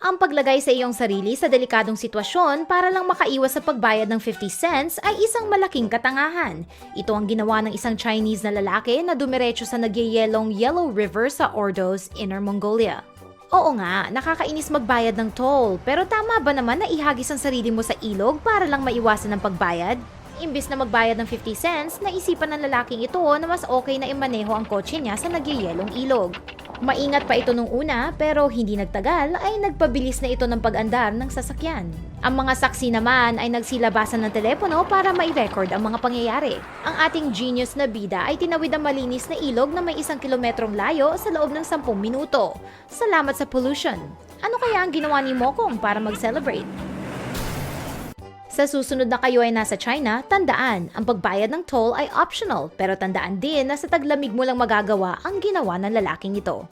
Ang paglagay sa iyong sarili sa delikadong sitwasyon para lang makaiwas sa pagbayad ng 50 cents ay isang malaking katangahan. Ito ang ginawa ng isang Chinese na lalaki na dumiretso sa nagyayelong Yellow River sa Ordos, Inner Mongolia. Oo nga, nakakainis magbayad ng toll, pero tama ba naman na ihagis ang sarili mo sa ilog para lang maiwasan ng pagbayad? Imbis na magbayad ng 50 cents, naisipan ng lalaking ito na mas okay na imaneho ang kotse niya sa nagyayelong ilog. Maingat pa ito nung una pero hindi nagtagal ay nagpabilis na ito ng pag-andar ng sasakyan. Ang mga saksi naman ay nagsilabasan ng telepono para mai-record ang mga pangyayari. Ang ating genius na bida ay tinawid ang malinis na ilog na may isang kilometrong layo sa loob ng 10 minuto. Salamat sa pollution. Ano kaya ang ginawa ni Mokong para mag-celebrate? Sa susunod na kayo ay nasa China, tandaan, ang pagbayad ng toll ay optional, pero tandaan din na sa taglamig mo lang magagawa ang ginawa ng lalaking ito.